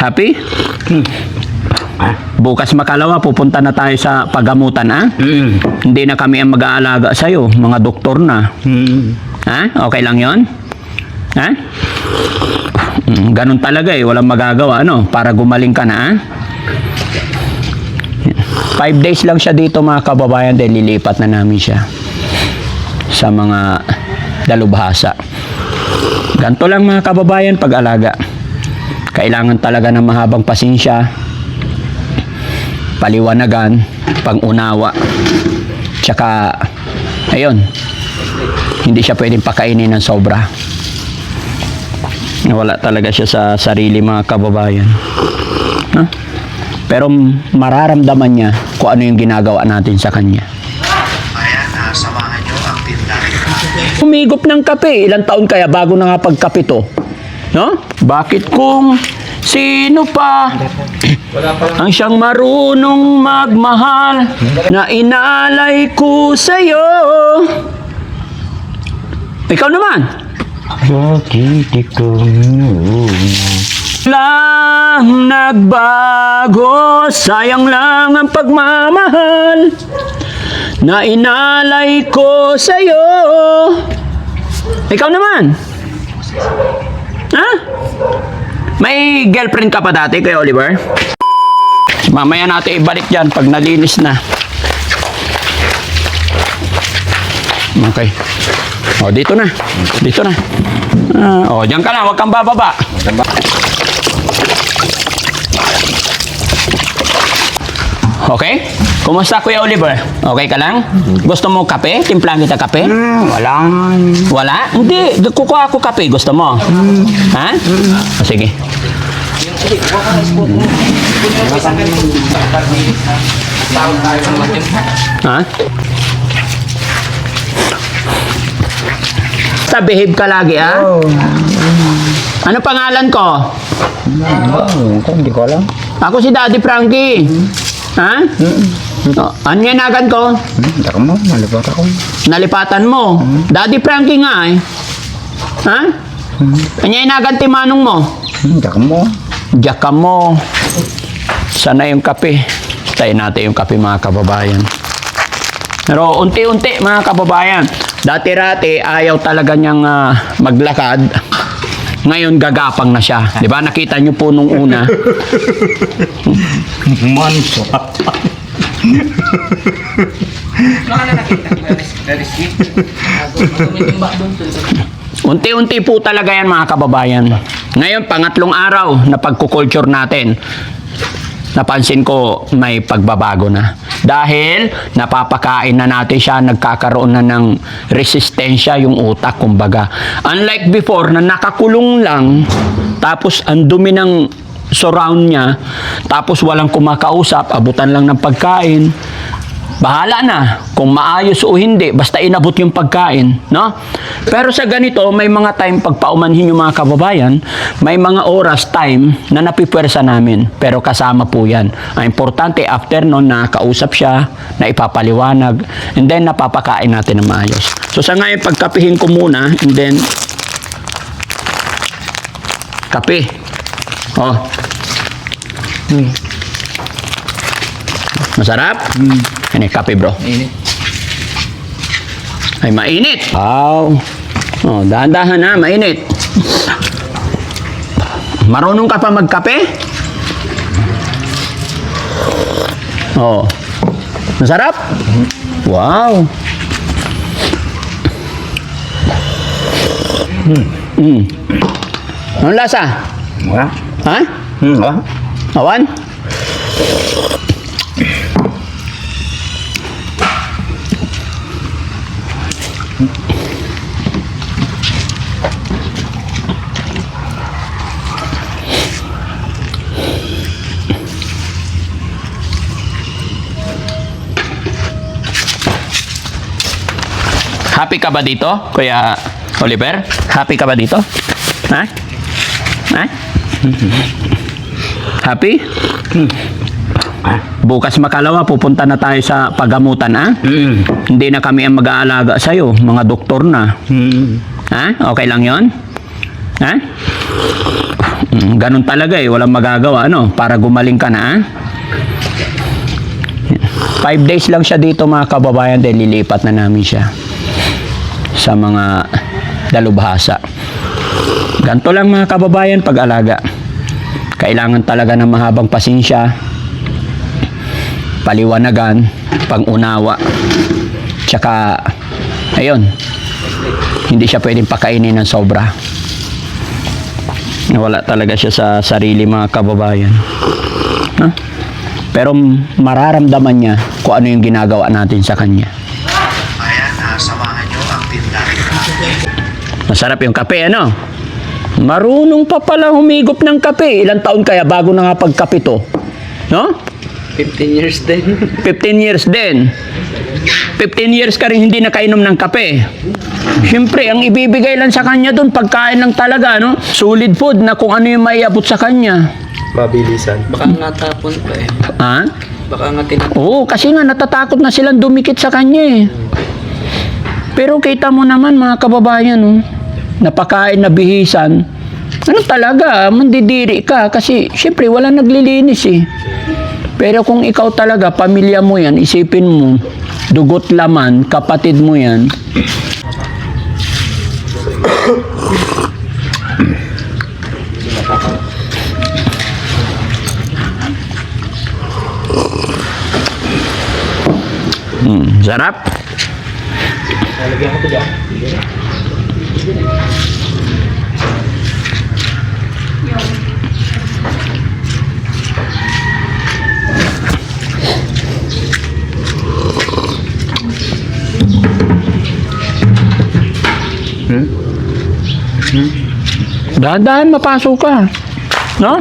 Happy? Bukas makalawa, pupunta na tayo sa pagamutan, ha? Mm. Hindi na kami ang mag-aalaga sa'yo. Mga doktor na. Mm. Ha? Okay lang yon? Ha? Mm, Ganun talaga eh. Walang magagawa, ano? Para gumaling ka na, ha? Five days lang siya dito, mga kababayan, dahil lilipat na namin siya sa mga dalubhasa. Ganto lang mga kababayan pag-alaga. Kailangan talaga ng mahabang pasensya, paliwanagan, pag-unawa. Tsaka, ayun, hindi siya pwedeng pakainin ng sobra. Wala talaga siya sa sarili mga kababayan. Ha? Pero mararamdaman niya kung ano yung ginagawa natin sa kanya. Ah. Umigop ng kape. Ilang taon kaya bago na nga pagkape to? No? Bakit kung sino pa ang siyang marunong magmahal na inalay ko sa'yo? Ikaw naman. Bakit ikaw Lang nagbago, sayang lang ang pagmamahal na inalay ko sa'yo. Ikaw naman. Ha? May girlfriend ka pa dati kay Oliver? Mamaya natin ibalik dyan pag nalinis na. Okay. O, dito na. Dito na. Ah, o, dyan ka na. Huwag kang bababa. Okay? Kumusta Kuya Oliver? Okay ka lang? Gusto mo kape? Timplang kita kape? Mm, wala. Wala? Hindi. Kukuha ako kape. Gusto mo? Ha? O, sige. Ha? Basta behave ka lagi, ha? Oh, Ano pangalan ko? oh, hindi ko alam. Ako si Daddy Frankie. Ha? Oh, anyanagan ko? Hmm, mo, malibat ako. Nalipatan mo. Daddy Frankie nga eh. Ha? Anyanagan ti manong mo? Hmm, Hindi mo. Diyak ka mo. Sana yung kape. Tayo natin yung kape mga kababayan. Pero unti-unti mga kababayan. Dati-rati ayaw talaga niyang ah, maglakad. Ngayon gagapang na siya. Di ba? Nakita niyo po nung una. Manso. Unti-unti po talaga yan mga kababayan. Ngayon, pangatlong araw na pagkukulture natin, napansin ko may pagbabago na. Dahil napapakain na natin siya, nagkakaroon na ng resistensya yung utak, kumbaga. Unlike before na nakakulong lang, tapos ang dumi ng surround niya, tapos walang kumakausap, abutan lang ng pagkain, Bahala na kung maayos o hindi, basta inabot yung pagkain, no? Pero sa ganito, may mga time pagpaumanhin yung mga kababayan, may mga oras, time na napipwersa namin. Pero kasama po yan. Ang importante, after nun, nakakausap siya, na ipapaliwanag, and then napapakain natin ng maayos. So sa ngayon, pagkapihin ko muna, and then, kape. Oh. Masarap? Ano yung kape, bro? Init. Ay, mainit. Wow. Oh, dahan-dahan na, mainit. Marunong ka pa magkape? Oh. Masarap? Wow. Mm. Anong lasa? Wala. Ha? Hmm, wala. Awan? Happy ka ba dito, Kuya Oliver? Happy ka ba dito? Ha? Ha? Happy? Bukas makalawa, pupunta na tayo sa pagamutan, ha? Mm. Hindi na kami ang mag-aalaga sa'yo. Mga doktor na. Hmm. Ha? Okay lang yon? Ha? Mm, ganun talaga eh, walang magagawa, ano, para gumaling ka na, ah. Five days lang siya dito mga kababayan dahil lilipat na namin siya sa mga dalubhasa. Ganto lang mga kababayan pag-alaga. Kailangan talaga ng mahabang pasensya, paliwanagan, pang-unawa. Tsaka, ayun, hindi siya pwedeng pakainin ng sobra. Wala talaga siya sa sarili mga kababayan. Ha? Pero mararamdaman niya kung ano yung ginagawa natin sa kanya. Ayan, ah, samahan nyo ang tindahan. Masarap yung kape, ano? Marunong pa pala humigop ng kape. Ilang taon kaya bago na nga pagkape to? No? 15 years din. 15 years din. 15 years ka rin hindi nakainom ng kape. Siyempre, ang ibibigay lang sa kanya doon, pagkain lang talaga, no? Solid food na kung ano yung maiabot sa kanya. Mabilisan. Baka nga tapon pa eh. Ha? Baka nga tinatapon. Oo, kasi nga natatakot na silang dumikit sa kanya eh. Pero kita mo naman mga kababayan, oh, napakain na bihisan. Ano talaga, mandidiri ka kasi syempre wala naglilinis eh. Pero kung ikaw talaga, pamilya mo yan, isipin mo, dugot laman, kapatid mo yan, hmm, sarap. Dahan-dahan mapasok ka. No?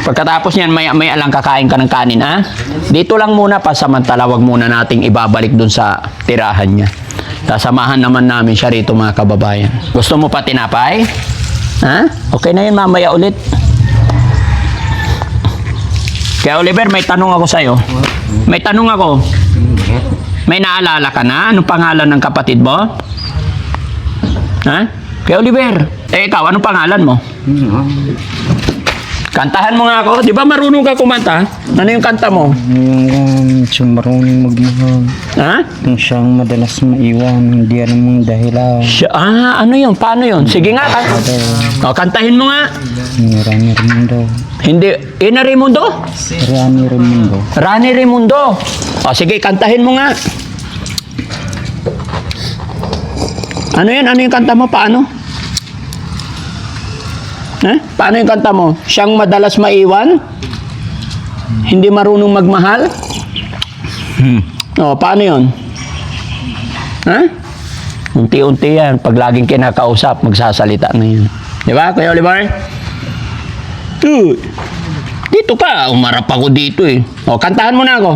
Pagkatapos niyan, may, may alang kakain ka ng kanin, ha? Dito lang muna pa samantala, wag muna nating ibabalik dun sa tirahan niya. Sasamahan naman namin siya rito mga kababayan. Gusto mo pa tinapay? Ha? Okay na yun, mamaya ulit. Kaya Oliver, may tanong ako sa'yo. May tanong ako. May naalala ka na? Anong pangalan ng kapatid mo? Ha? Kaya Oliver, eh ikaw, anong pangalan mo? Kantahan mo nga ako. Di ba marunong ka kumanta? Ano yung kanta mo? Yung siyang marunong magmahal. Ha? Yung siyang madalas maiwan. Hindi anong dahilan. Siya, ah, ano yun? Paano yun? Sige nga. Kan o, kantahin mo nga. Rani Raimundo. Hindi. Ina Raimundo? Rani Raimundo. Rani Raimundo. O, sige, kantahin mo nga. Ano yan? Ano yung kanta mo? Paano? Eh? Paano yung kanta mo? Siyang madalas maiwan? Hindi marunong magmahal? O, paano yun? Ha? Unti-unti yan. Pag laging kinakausap, magsasalita na yun. Di ba, Kuya Oliver? Uy, dito ka. Umarap ako dito eh. O, kantahan mo na ako.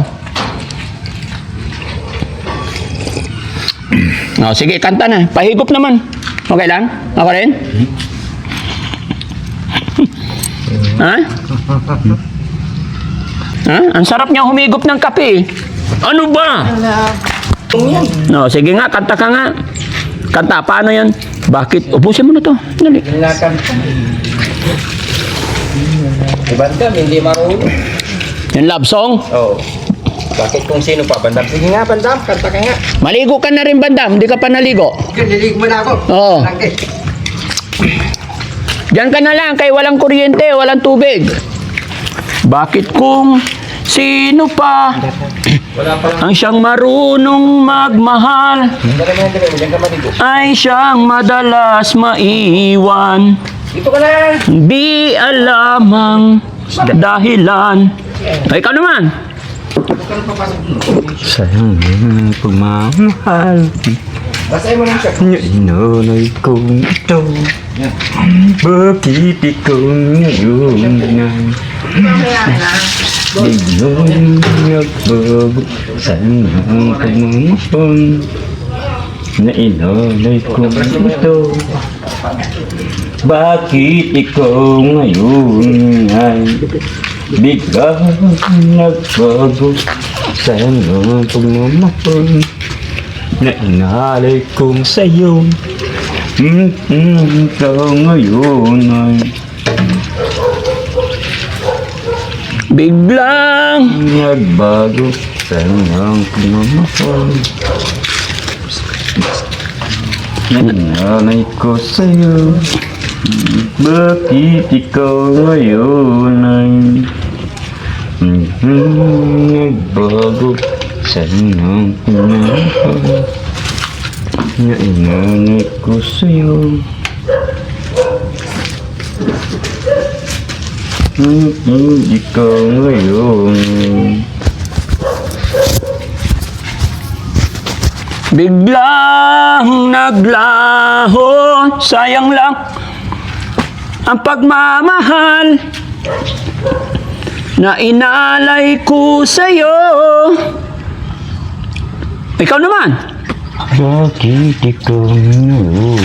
O, sige, kanta na. Pahigop naman. Okay lang? Ako rin? Ha? Ha? Ang sarap niya humigop ng kape. Ano ba? No, sige nga, kanta ka nga. Kanta, paano yan? Bakit? Ubusin mo na to. Dali. Bandam, hindi marunong. Yung love song. Oo. Bakit kung sino pa? Bandam. Sige nga, Bandam. Kanta ka nga. Maligo ka na rin, bandam. Hindi ka pa naligo. Nilig mo na ako. Oo. Langke. Diyan ka na lang, kay walang kuryente, walang tubig. Bakit kung sino pa ang siyang marunong magmahal ay siyang madalas maiwan? Dito ka na. Di alamang dahilan. Ay, ikaw naman. Sayang ang pagmamahal. Basahin mo lang siya. Inulay kong ito. Bakit ikaw ngayon na Biglang nagbago Saan ang pagmamahal Na inulay kong ito Bakit ikaw ngayon ay Biglang nagbago Saan ang pagmamahal na inalay kong sa'yo hmm, ikaw ngayon ay Biglang nagbago sa iyong pagmamahal. Nananay ko sa'yo Bakit ikaw ngayon ay hmm, Nagbago sa iyong pagmamahal Nananay ko sa'yo Hmm, ikaw ngayon Biglang naglaho Sayang lang Ang pagmamahal Na inalay ko sa'yo Ikaw naman Bakit ikaw ngayon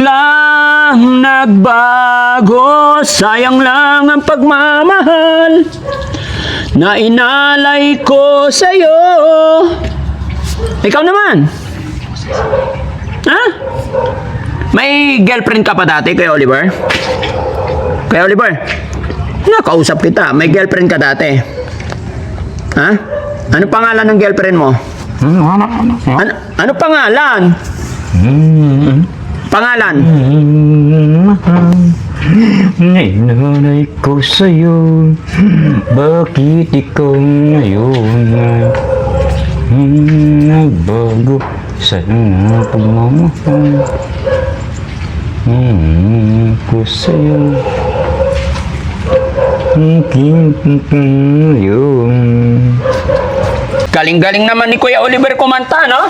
lang nagbago Sayang lang ang pagmamahal Na inalay ko sa'yo Ikaw naman Ha? May girlfriend ka pa dati kay Oliver? Kay Oliver? Nakausap kita May girlfriend ka dati Ha? Ano pangalan ng girlfriend mo? Ano, ano, ano? Ano, ano pangalan? Hmm, Pangalan? Nainanay ko sa'yo Bakit ikaw ngayon ay Nagbago sa iyong pagmamahal Hmm, ko sa'yo Bakit ngayon Galing-galing naman ni Kuya Oliver kumanta, no?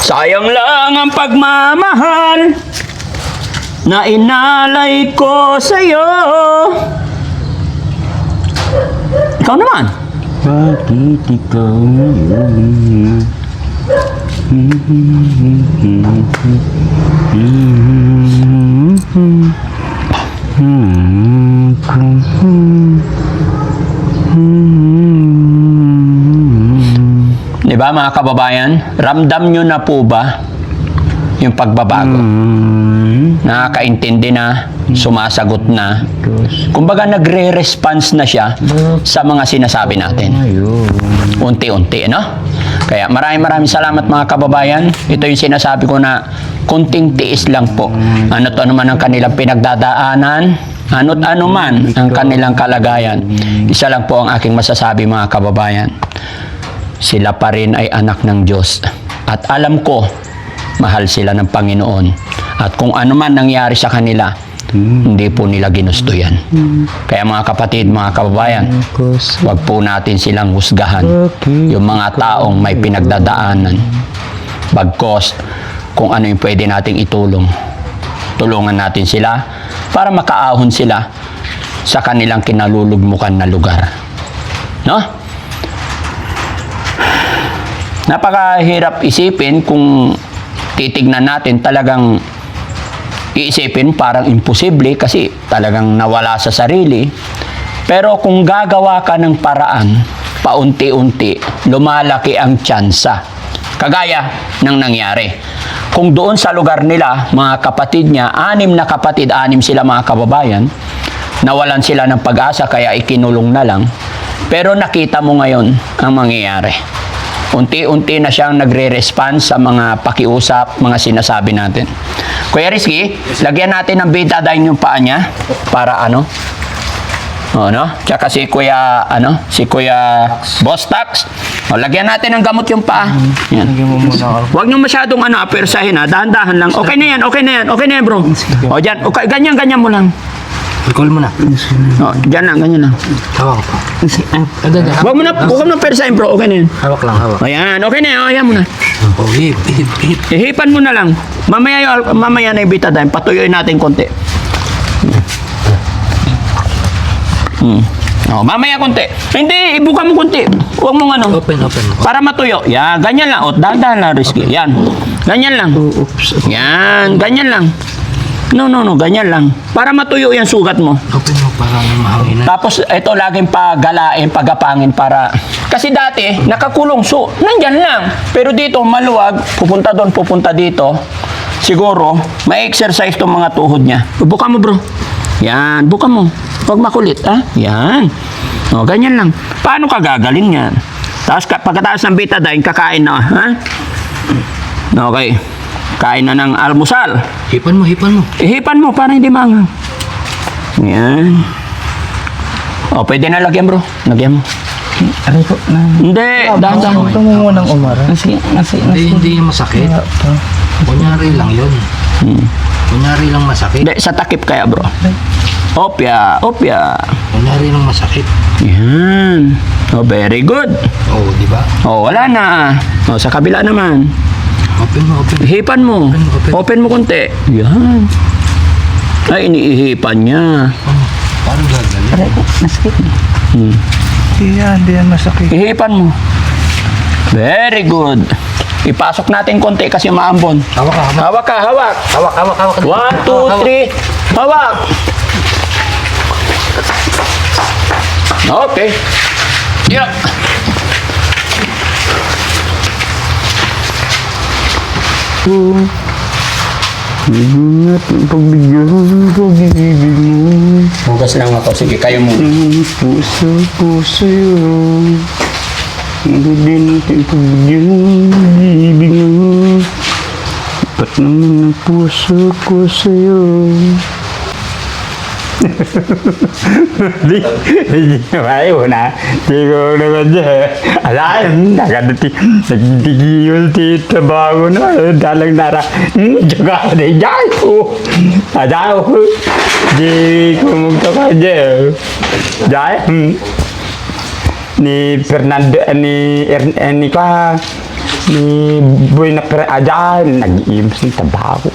Sayang lang ang pagmamahal na inalay ko sa'yo. Ikaw naman. Bakit ikaw ngayon ba mga kababayan? Ramdam nyo na po ba yung pagbabago? Nakakaintindi na, sumasagot na. Kumbaga nagre-response na siya sa mga sinasabi natin. unti-unti, no? Kaya maraming maraming salamat mga kababayan. Ito yung sinasabi ko na kunting tiis lang po. Ano to naman ang kanilang pinagdadaanan, ano't ano man ang kanilang kalagayan. Isa lang po ang aking masasabi mga kababayan. Sila pa rin ay anak ng Diyos. At alam ko, mahal sila ng Panginoon. At kung ano man nangyari sa kanila, hindi po nila ginusto yan. Kaya mga kapatid, mga kababayan, Huwag po natin silang husgahan. Yung mga taong may pinagdadaanan. Bagkos, kung ano yung pwede nating itulong. Tulungan natin sila para makaahon sila sa kanilang kinalulugmukan na lugar. No? Napakahirap isipin kung titignan natin talagang iisipin parang imposible kasi talagang nawala sa sarili. Pero kung gagawa ka ng paraan, paunti-unti, lumalaki ang tsansa. Kagaya ng nangyari. Kung doon sa lugar nila, mga kapatid niya, anim na kapatid, anim sila mga kababayan, nawalan sila ng pag-asa kaya ikinulong na lang. Pero nakita mo ngayon ang mangyayari. Unti-unti na siyang nagre-response sa mga pakiusap, mga sinasabi natin. Kuya Rizky, lagyan natin ng betadine yung paa niya para ano? O, no? Tsaka si Kuya, ano? Si Kuya Bostax. O, lagyan natin ng gamot yung paa. Yan. Huwag niyo masyadong ano, apersahin ha. Dahan-dahan lang. Okay na yan, okay na yan, okay na yan bro. O, dyan. Okay, ganyan, ganyan mo lang. Recall mo na. O, dyan lang, ganyan lang. Hawak pa. Huwag mo na, huwag mo na persahin bro. Okay na yan. Hawak lang, hawak. Ayan, okay na yan. Ayan mo na. Oh, hip, hip, hip. Ihipan mo na lang. Mamaya, yung- mamaya na yung betadine. Patuyuin natin konti. Hmm. Oh, mamaya konti. Hindi, ibuka mo konti. Huwag mong ano. Open, open. Para matuyo. Yan, ganyan lang. O, dahan lang, risky. Yan. Ganyan lang. Oops. Yan, ganyan lang. No, no, no, ganyan lang. Para matuyo yung sugat mo. Open mo para mahangin na. Tapos ito laging pagalain, pagapangin para kasi dati nakakulong so nandyan lang. Pero dito maluwag, pupunta doon, pupunta dito. siguro, may exercise tong mga tuhod niya. Buka mo, bro. Yan, buka mo. Huwag makulit, ha? Yan. O, ganyan lang. Paano ka gagaling yan? Tapos, ka- pagkatapos ng betadine, kakain na, ha? Okay. Kain na ng almusal. Hipan mo, hipan mo. Ihipan mo para hindi mangang. Yan. O, pwede na lagyan, bro. Lagyan mo. Aray ko na. Hindi, dahan-dahan. Ito mo munang umara. Nasi, nasi, Hindi, nasi. hindi yung masakit. Kunyari lang yun. Hmm. Kunyari lang masakit. Hindi, sa takip kaya, bro. Opya, opya. Kunyari lang masakit. Yan. Oh, very good. Oo, di ba? Oh, wala na. Oh, sa kabila naman. Open mo, open. Ihipan mo. Open, open. Open mo konti. Yan. Ay, iniihipan niya. Oh, paano gagaling? Aray ko, nasakit. Hmm. Hindi yan, hindi yan masakit. Ihipan mo. Very good. Ipasok natin konti kasi maambon. Hawak ka, hawak. Hawak ka, hawak. Hawak, hawak, hawak. One, two, Hawak, hawak. three. Hawak. Okay. Yeah. Ingat ang pagbigyan ng pag-ibig mo. Hugas lang ako. Sige, kayo mo. Ang puso ko sa'yo. Hindi din natin pagbigyan ng pag-ibig mo. Ba't naman ang puso ko sa'yo? Bago na. Dalang nara, hmm, jaga na dyan ko. Adaw, di ko magkaka dyan. Dyan, hmm. Ni Fernando, ni, er, ni pa, ni Boy na per aja, nag-iims ng tabako.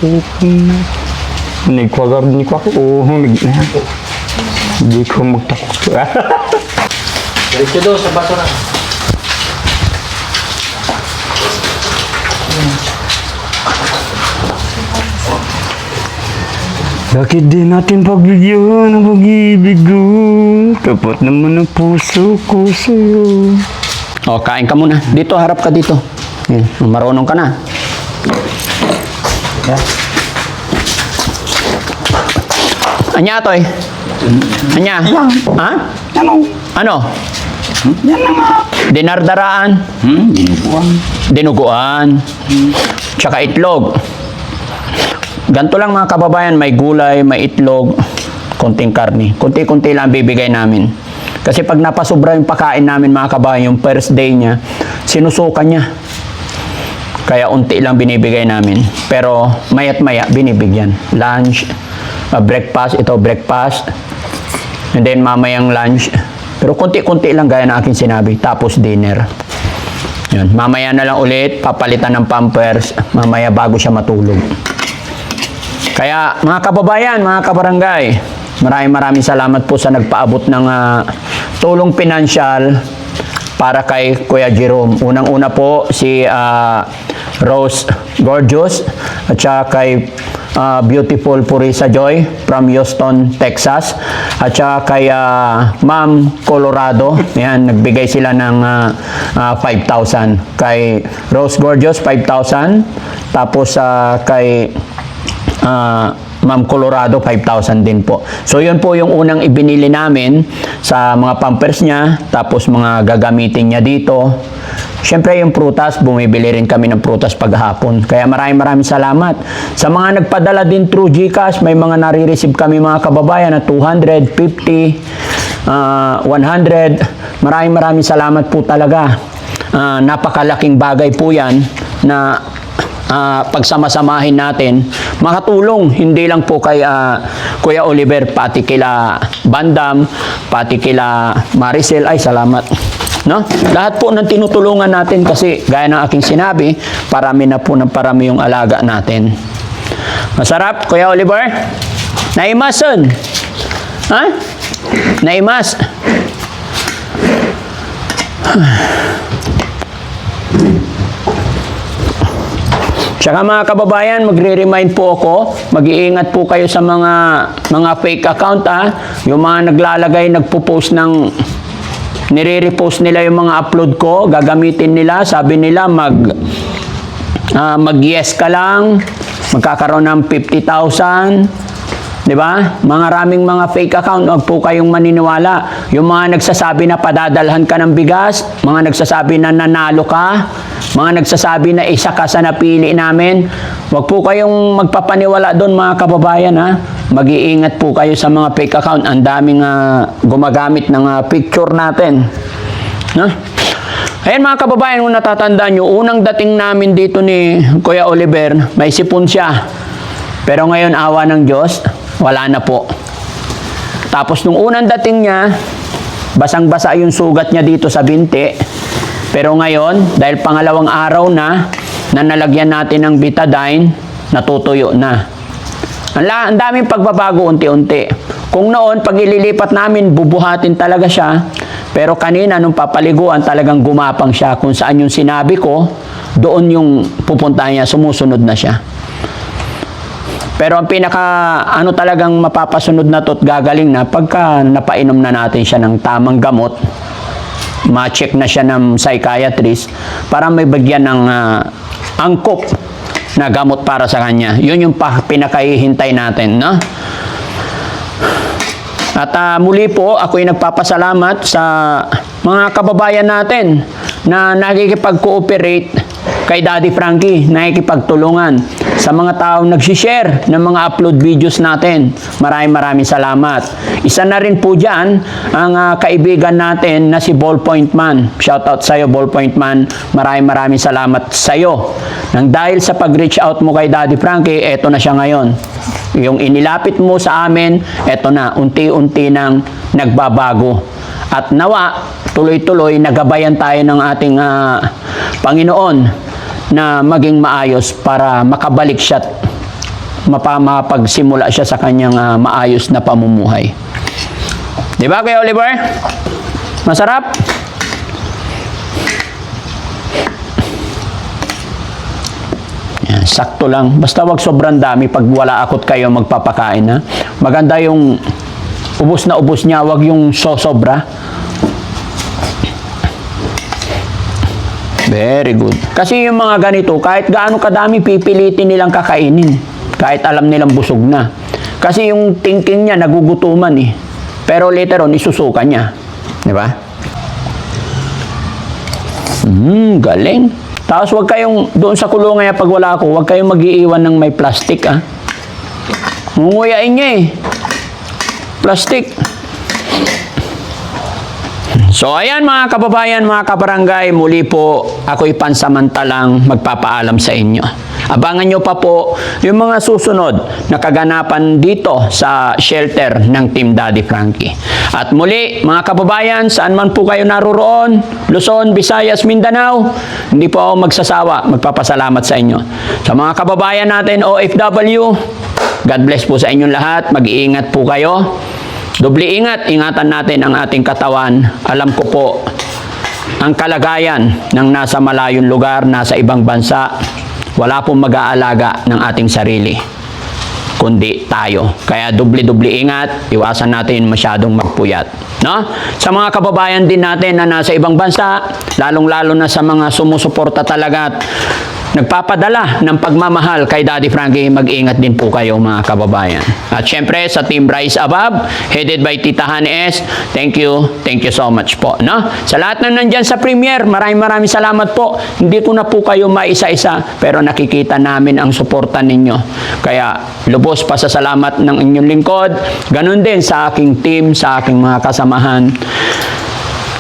Nagkwagar ni ko ako. Oo, nag na. Hindi ko magtakot. Diretso doon sa basura. Bakit di natin pagbigyan ng pag-ibig ko? Tapat naman ang puso ko sa'yo. O, kain ka muna. Dito, harap ka dito. Yan. Marunong ka na. Anya, Toy? Anya? Ha? Ano? Ano? Yan na nga. Dinardaraan? Hmm, dinuguan. Dinuguan? Tsaka itlog? Ganto lang mga kababayan, may gulay, may itlog, konting karni. Kunti-kunti lang bibigay namin. Kasi pag napasobra yung pakain namin mga kababayan, yung first day niya, sinusukan niya. Kaya unti lang binibigay namin. Pero mayat maya binibigyan. Lunch, uh, breakfast, ito breakfast. And then mamayang lunch. Pero konti-konti lang gaya ng aking sinabi. Tapos dinner. Yan. Mamaya na lang ulit, papalitan ng pampers. Mamaya bago siya matulog. Kaya mga kababayan, mga kabarangay, maraming maraming salamat po sa nagpaabot ng ah, tulong pinansyal para kay Kuya Jerome. Unang-una po si ah, Rose Gorgeous at saka kay ah, Beautiful Purisa Joy from Houston, Texas at saka kay ah, Ma'am Colorado. Yan, nagbigay sila ng ah, ah, 5,000. Kay Rose Gorgeous, 5,000. Tapos ah, kay Ah, Ma'am Colorado, 5,000 din po. So, yun po yung unang ibinili namin sa mga pampers niya, tapos mga gagamitin niya dito. Siyempre, yung prutas, bumibili rin kami ng prutas paghapon. Kaya maraming maraming salamat. Sa mga nagpadala din through GCash, may mga nare-receive kami mga kababayan na 250, ah, 100. Maraming maraming salamat po talaga. Ah, napakalaking bagay po yan na ah, pagsamasamahin natin, makatulong hindi lang po kay ah, Kuya Oliver, pati kila Bandam, pati kila Maricel, ay salamat. No? Lahat po ng tinutulungan natin kasi gaya ng aking sinabi, parami na po ng parami yung alaga natin. Masarap, Kuya Oliver? Naimason? Ha? Naimas? Tsaka mga kababayan, magre-remind po ako, mag-iingat po kayo sa mga mga fake account ah. Yung mga naglalagay, nagpo-post ng nire-repost nila yung mga upload ko, gagamitin nila, sabi nila mag ah, mag-yes ka lang magkakaroon ng 50,000, Di ba? Mga raming mga fake account, huwag po kayong maniniwala. Yung mga nagsasabi na padadalhan ka ng bigas, mga nagsasabi na nanalo ka, mga nagsasabi na isa ka sa napili namin, huwag po kayong magpapaniwala doon mga kababayan ha. Mag-iingat po kayo sa mga fake account. Ang daming ah, gumagamit ng ah, picture natin. No? Ayan mga kababayan, kung natatandaan nyo, unang dating namin dito ni Kuya Oliver, may sipon siya. Pero ngayon, awa ng Diyos, wala na po. Tapos nung unang dating niya, basang-basa yung sugat niya dito sa binti. Pero ngayon, dahil pangalawang araw na, na nalagyan natin ng betadine, natutuyo na. Ang, ang daming pagbabago unti-unti. Kung noon, pag ililipat namin, bubuhatin talaga siya. Pero kanina, nung papaliguan, talagang gumapang siya. Kung saan yung sinabi ko, doon yung pupunta niya, sumusunod na siya. Pero ang pinaka ano talagang mapapasunod na to at gagaling na pagka napainom na natin siya ng tamang gamot, ma-check na siya ng psychiatrist para may bagyan ng ah, angkop na gamot para sa kanya. Yun yung pinakahihintay natin, no? At ah, muli po, ako'y nagpapasalamat sa mga kababayan natin na nakikipag-cooperate kay Daddy Frankie, nakikipagtulungan sa mga taong nagsishare ng mga upload videos natin. Maraming maraming salamat. Isa na rin po dyan ang ah, kaibigan natin na si Ballpoint Man. Shoutout sa iyo, Ballpoint Man. Maraming maraming salamat sa iyo. Nang dahil sa pag-reach out mo kay Daddy Frankie, eto na siya ngayon. Yung inilapit mo sa amin, eto na, unti-unti nang nagbabago. At nawa, tuloy-tuloy, nagabayan tayo ng ating ah, Panginoon na maging maayos para makabalik siya at mapa- mapagsimula siya sa kanyang ah, maayos na pamumuhay. Di ba, Kuya Oliver? Masarap? Yan, sakto lang. Basta wag sobrang dami pag wala akot kayo magpapakain ha. Maganda yung ubos na ubos niya, wag yung sosobra. Very good. Kasi yung mga ganito, kahit gaano kadami pipilitin nilang kakainin. Kahit alam nilang busog na. Kasi yung thinking niya nagugutuman eh. Pero later on, isusuka niya. Di ba? Hmm, galing. Tapos huwag kayong, doon sa kulungan pag wala ako, huwag kayong mag-iiwan ng may plastic ah. Ngunguyain niya eh. Plastic. So ayan mga kababayan, mga kabarangay, muli po ako'y pansamantalang magpapaalam sa inyo. Abangan nyo pa po yung mga susunod na kaganapan dito sa shelter ng Team Daddy Frankie. At muli, mga kababayan, saan man po kayo naroroon, Luzon, Visayas, Mindanao, hindi po ako magsasawa, magpapasalamat sa inyo. Sa mga kababayan natin, OFW, God bless po sa inyong lahat, mag-iingat po kayo. Doble ingat, ingatan natin ang ating katawan. Alam ko po, ang kalagayan ng nasa malayong lugar, nasa ibang bansa, wala pong mag-aalaga ng ating sarili, kundi tayo. Kaya doble-doble ingat, iwasan natin masyadong magpuyat. No? Sa mga kababayan din natin na nasa ibang bansa, lalong-lalo na sa mga sumusuporta talaga at nagpapadala ng pagmamahal kay Daddy Frankie, mag-ingat din po kayo mga kababayan. At syempre sa Team Rise Above, headed by Tita Hanes, thank you, thank you so much po. No? Sa lahat na nandyan sa premiere, maraming maraming salamat po. Hindi ko na po kayo maisa-isa, pero nakikita namin ang suporta ninyo. Kaya lubos pa sa salamat ng inyong lingkod, ganun din sa aking team, sa aking mga kasamahan.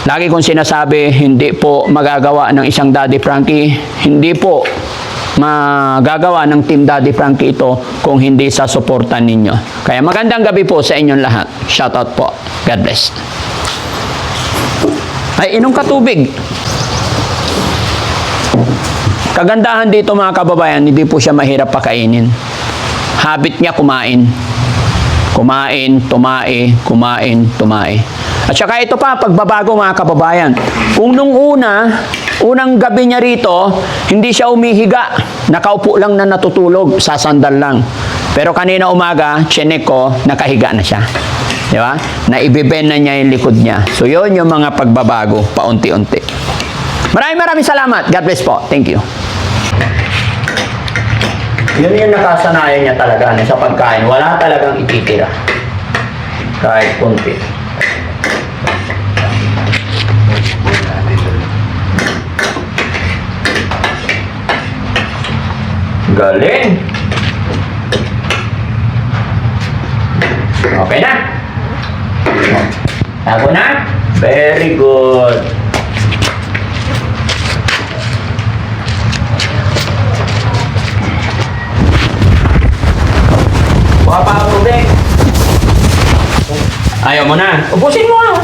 Lagi kong sinasabi, hindi po magagawa ng isang Daddy Frankie, hindi po magagawa ng Team Daddy Frankie ito kung hindi sa suportan ninyo. Kaya magandang gabi po sa inyong lahat. Shoutout po. God bless. Ay, inom ka tubig. Kagandahan dito mga kababayan, hindi po siya mahirap pakainin. Habit niya kumain. Kumain, tumae, kumain, tumae. At saka ito pa, pagbabago mga kababayan. Kung nung una, unang gabi niya rito, hindi siya umihiga. Nakaupo lang na natutulog, sasandal lang. Pero kanina umaga, chinek ko, nakahiga na siya. Di ba? Naibibend na niya yung likod niya. So yun yung mga pagbabago, paunti-unti. Maraming maraming salamat. God bless po. Thank you. Yun yung nakasanayan niya talaga ano, sa pagkain. Wala talagang ititira. Kahit kunti. Galing. Okay na. Ako na. Very good. Kuha pa ako tubig. Ayaw mo na. Ubusin mo ah.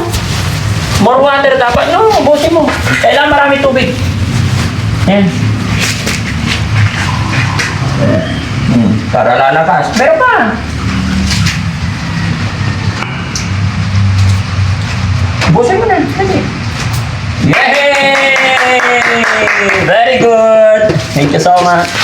More water dapat. No, ubusin mo. Kailangan marami tubig. Yan. Para lalakas. Meron pa. Ubusin mo na. Sige. Yay! Very good. Thank you so much.